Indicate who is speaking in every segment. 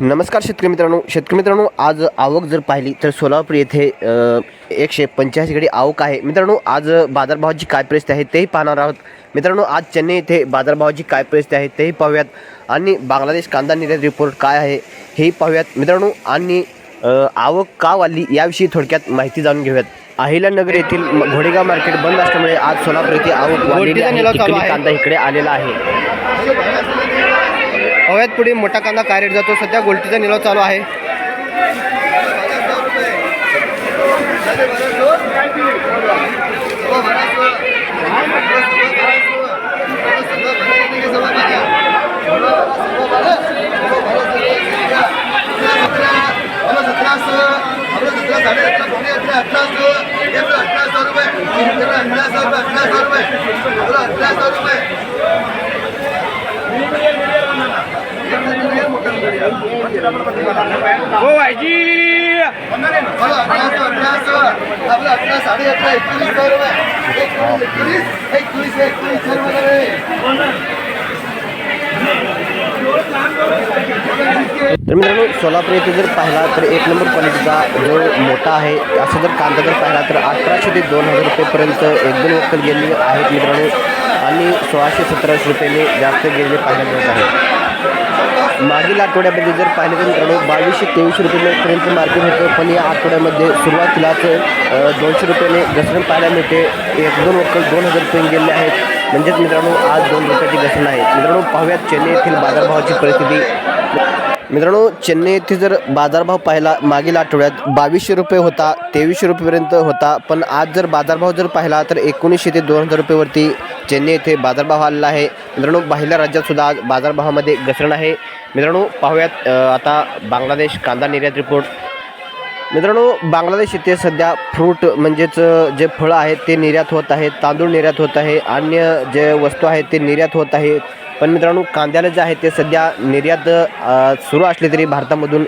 Speaker 1: नमस्कार शेतकरी मित्रांनो. शेतकरी मित्रांनो आज आवक जर पाहिली तर सोलापूर येथे एकशे पंच्याऐंशी गडी आवक आहे. मित्रांनो आज बाजारभावाची काय परिस्थिती आहे तेही पाहणार आहोत. मित्रांनो आज चेन्नई येथे बाजारभावाची काय परिस्थिती आहे तेही पाहूयात. आणि बांगलादेश कांदा निर्यात रिपोर्ट काय आहे हेही पाहूयात. मित्रांनो आणि आवक का वाढली याविषयी थोडक्यात माहिती जाणून घेऊयात. अहिल्यानगर येथील घोडेगाव मार्केट बंद असल्यामुळे आज सोलापूर येथे आवक वाढलेली आहे. कांदा इकडे आलेला आहे?
Speaker 2: हव्यात पुढे मोठा कांदा काय रेट जातो. सध्या गोल्टीचा निलाव चालू आहे.
Speaker 1: हो तर मित्रांनो सोलापूर येथे जर पाहिला तर एक नंबर क्वालिटीचा जो मोठा आहे. असं जर कांदा जर पाहिला तर अठराशे ते दोन हजार रुपयेपर्यंत एक दोन वक्कल गेलेले आहेत मित्रांनो. आणि सोळाशे सतराशे रुपयेने जास्त गेलेले पाहायला मिळत आहे. मागील आठवड्यामध्ये जर पाहिलं तर मित्रांनो बावीसशे तेवीसशे रुपयेपर्यंत मार्केट होतं. पण या आठवड्यामध्ये सुरुवातीलाच दोनशे रुपयाने घसरण पाहायला मिळते. एक दोन वक्कल दोन हजार रुपये गेलेले आहेत. म्हणजेच मित्रांनो आज दोन रुपयाची घसरण आहे. मित्रांनो पाहूयात चेन्नई येथील बाजारभावाची परिस्थिती. मित्रांनो चेन्नई येथे जर बाजारभाव पाहिला मागील आठवड्यात बावीसशे रुपये होता तेवीसशे रुपयेपर्यंत होता. पण आज जर बाजारभाव जर पाहिला तर एकोणीसशे ते दोन हजार रुपयेवरती चेन्नई येथे बाजारभाव आलेला आहे. मित्रांनो बाहेरल्या राज्यातसुद्धा आज बाजारभावामध्ये घसरण आहे. मित्रांनो पाहूयात आता बांगलादेश कांदा निर्यात रिपोर्ट. मित्रांनो बांगलादेश येथे सध्या फ्रूट म्हणजेच जे फळं आहेत ते निर्यात होत आहे तांदूळ निर्यात होत आहे अन्य जे वस्तू आहेत ते निर्यात होत आहे पण मित्रांनो कांद्याला जे आहे ते सध्या निर्यात सुरू असली तरी भारतामधून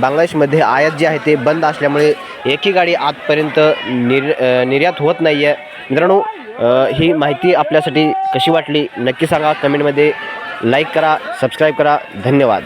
Speaker 1: बांगलादेशमध्ये आयात जे आहे ते बंद असल्यामुळे एकही गाडी आजपर्यंत निर निर्यात होत नाही आहे मित्रांनो ही माहिती आपल्यासाठी कशी वाटली? नक्की सांगा. कमेंटमध्ये लाईक करा सबस्क्राईब करा. धन्यवाद.